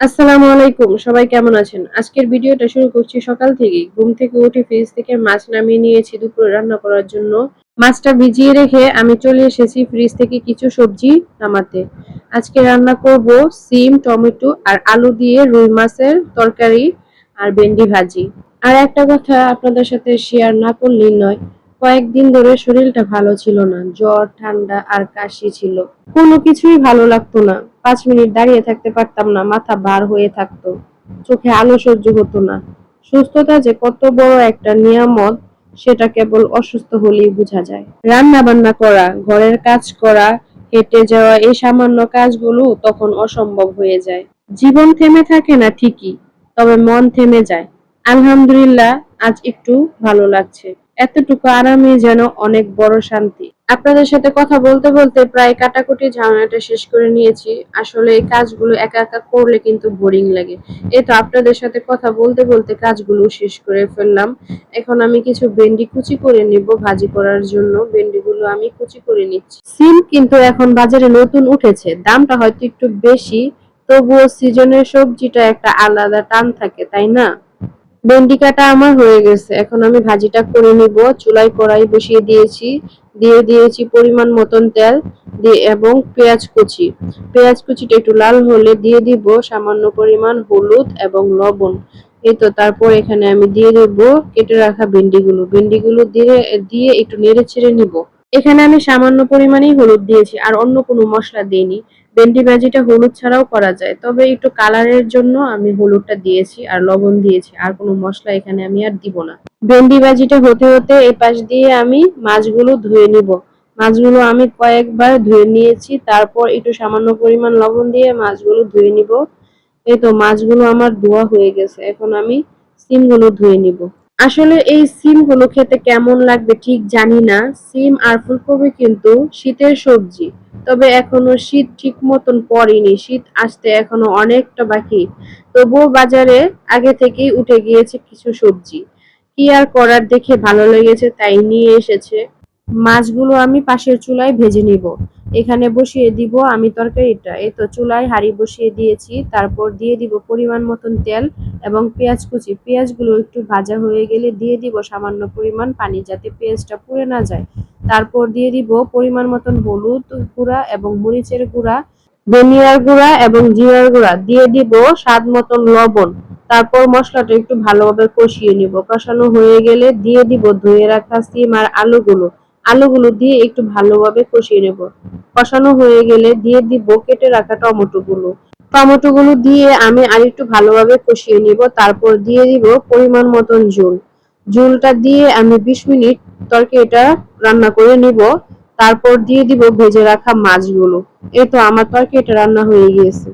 আসসালামু আলাইকুম, সবাই কেমন আছেন? আজকের ভিডিওটা শুরু করছি সকাল থেকেই। ঘুম থেকে উঠে ফ্রিজ থেকে মাছ নামিয়ে নিয়েছি দুপুরে রান্না করার জন্য। মাছটা ভিজিয়ে রেখে আমি চলে এসেছি ফ্রিজ থেকে কিছু সবজি নামাতে। আজকে রান্না করব সিম, টমেটো আর আলু দিয়ে রুই মাছের তরকারি আর ভেন্ডি ভাজি। আর একটা কথা আপনাদের সাথে শেয়ার না করলেই নয় কয়েকদিন ধরে শরীরটা ভালো ছিল না, জ্বর, ঠান্ডা আর কাশি ছিল। কোনো কিছুই ভালো লাগতো না। পাঁচ মিনিট দাঁড়িয়ে থাকতে পারতাম না, মাথা বার হয়ে থাকতো। চোখে আলো সহ্য হতো না। সুস্থতা যে কত বড় একটা নিয়ামত, সেটা কেবল অসুস্থ হলেই বোঝা যায়। রান্না বান্না করা, ঘরের কাজ করা, হেঁটে যাওয়া, এই সামান্য কাজগুলো তখন অসম্ভব হয়ে যায়। জীবন থেমে থাকে না ঠিকই, তবে মন থেমে যায়। আলহামদুলিল্লাহ, আজ একটু ভালো লাগছে। এতটুকু আরামই যেন অনেক বড় শান্তি। আপনাদের সাথে কথা বলতে বলতে প্রায় কাটাকুটি ঝামেলাটা শেষ করে নিয়েছি। আসলে এই কাজগুলো একা একা করলে কিন্তু বোরিং লাগে। এই তো আপনাদের সাথে কথা বলতে বলতে কাজগুলো শেষ করে ফেললাম। এখন আমি কিছু ভেন্ডি কুচি করে নিব ভাজি করার জন্য। ভেন্ডিগুলো আমি কুচি করে নিচ্ছি। সিম কিন্তু এখন বাজারে নতুন উঠেছে। দামটা হয়তো একটু বেশি, তবুও সিজনের সবজিটা একটা আলাদা টান থাকে, তাই না? ভেন্ডি কাটা আমার হয়ে গেছে। এখন আমি ভাজিটা করে নিব। চুলায় কড়াই বসিয়ে দিয়েছি। দিয়ে দিয়েছি পরিমাণ মতন তেল দিয়ে এবং পেঁয়াজ কুচি। পেঁয়াজ কুচিটা একটু লাল হলে দিয়ে দিব সামান্য পরিমাণ হলুদ এবং লবণ। এই তো, তারপর এখানে আমি দিয়ে দেব কেটে রাখা ভেন্ডিগুলো। ভেন্ডিগুলো দিয়ে দিয়ে একটু নেড়ে ছেড়ে নিব। এখানে আমি সামান্য পরিমাণেই হলুদ দিয়েছি, আর অন্য কোনো মশলা দিইনি। ভেন্ডি ভাজিটা হলুদ ছাড়াও করা যায়। তবে একটু কালারের জন্য আমি হলুদটা দিয়েছি আর লবণ দিয়েছি। আর কোনো মশলা এখানে আমি আর দিব না। ভেন্ডি ভাজিটা হতে হতে এই পাশ দিয়ে আমি মাছগুলো ধুয়ে নিব। মাছগুলো আমি কয়েকবার ধুয়ে নিয়েছি। তারপর একটু সামান্য পরিমাণ লবণ দিয়ে মাছগুলো ধুয়ে নিব। এই তো মাছগুলো আমার ধোয়া হয়ে গেছে। এখন আমি সিমগুলো ধুয়ে নিব। আসলে এই সিমগুলো খেতে কেমন লাগবে ঠিক জানি না। সিম আর ফুলকপি কিন্তু শীতের সবজি। তবে এখনও শীত ঠিক মতন পড়েনি। শীত আসতে এখনও অনেকটা বাকি। তবুও বাজারে আগে থেকেই উঠে গিয়েছে কিছু সবজি। কি আর করার দেখে ভালো লেগেছে তাই নিয়ে এসেছে। মাছগুলো আমি পাশের চুলায় ভেজে নিব। এখানে বসিয়ে দিব আমি তরকারিটা। এই তো চুলায় হাঁড়ি বসিয়ে দিয়েছি, তারপর দিয়ে দিব পরিমাণ মতন তেল এবং পেঁয়াজ কুচি। পেঁয়াজগুলো একটু ভাজা হয়ে গেলে দিয়ে দিব সামান্য পরিমাণ পানি যাতে পেঁয়াজটা পুড়ে না যায়। তারপর দিয়ে দিব পরিমাণ মতন হলুদ গুঁড়া এবং মরিচের গুঁড়া, ধনিয়ার গুঁড়া এবং জিরার গুঁড়া। দিয়ে দিব স্বাদ মতন লবণ। তারপর মশলাটা একটু ভালোভাবে কষিয়ে নিব। কষানো হয়ে গেলে দিয়ে দিব ধুয়ে রাখা সিম আর আলুগুলো। আলুগুলো দিয়ে একটু ভালোভাবে কষিয়ে নেব। কষানো হয়ে গেলে দিয়ে দিব কেটে রাখা টমেটো গুলো টমেটো গুলো দিয়ে আমি আরেকটু ভালোভাবে কষিয়ে নিব, তারপর দিয়ে দিব পরিমাণ মতন ঝোল। ঝোলটা দিয়ে আমি বিশ মিনিট তরকারিটা রান্না করে নিব, তারপর দিয়ে দিব ভেজে রাখা মাছগুলো। এই তো আমার তরকারিটা রান্না হয়ে গিয়েছে।